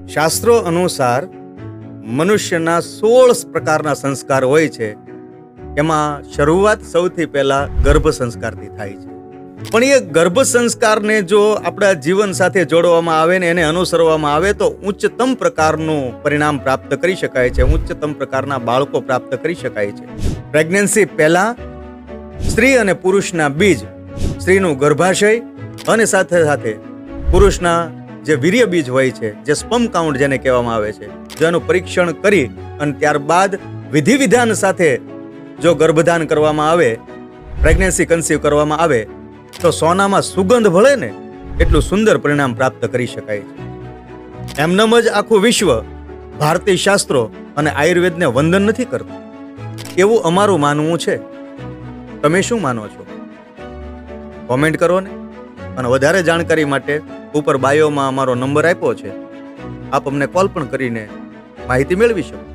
શાસ્ત્રો અનુસાર મનુષ્યના સોળ પ્રકારના સંસ્કાર હોય છે. એમાં શરૂઆત સૌથી પહેલા ગર્ભ સંસ્કારથી થાય છે. પણ એ ગર્ભ સંસ્કારને જો આપણા જીવન સાથે જોડવામાં આવે ને એને અનુસરવામાં આવે તો ઉચ્ચતમ પ્રકારનું પરિણામ પ્રાપ્ત કરી શકાય છે. ઉચ્ચતમ પ્રકારના બાળકો પ્રાપ્ત કરી શકાય છે. પ્રેગ્નન્સી પહેલાં સ્ત્રી અને પુરુષના બીજ સ્ત્રીનું ગર્ભાશય અને સાથે સાથે પુરુષના જે વીર્ય બીજ હોય છે, જે સ્પમ કાઉન્ટ જેને કહેવામાં આવે છે જેનું પરીક્ષણ કરી અને ત્યારબાદ વિધિ વિધાન સાથે જો ગર્ભધાન કરવામાં આવે પ્રેગ્નન્સી કન્સીવ કરવામાં આવે, તો સોનામાં સુગંધ ભળે ને એટલું સુંદર પરિણામ પ્રાપ્ત કરી શકાય છે. એમનેમ જ આખું વિશ્વ ભારતીય શાસ્ત્રો અને આયુર્વેદને વંદન નથી કરતું. એવું અમારું માનવું છે. તમે શું માનો છો? કોમેન્ટ કરો ને. અને વધારે જાણકારી માટે ઉપર બાયોમાં અમારો નંબર આપ્યો છે. આપ અમને કોલ પણ કરીને માહિતી મેળવી શકો.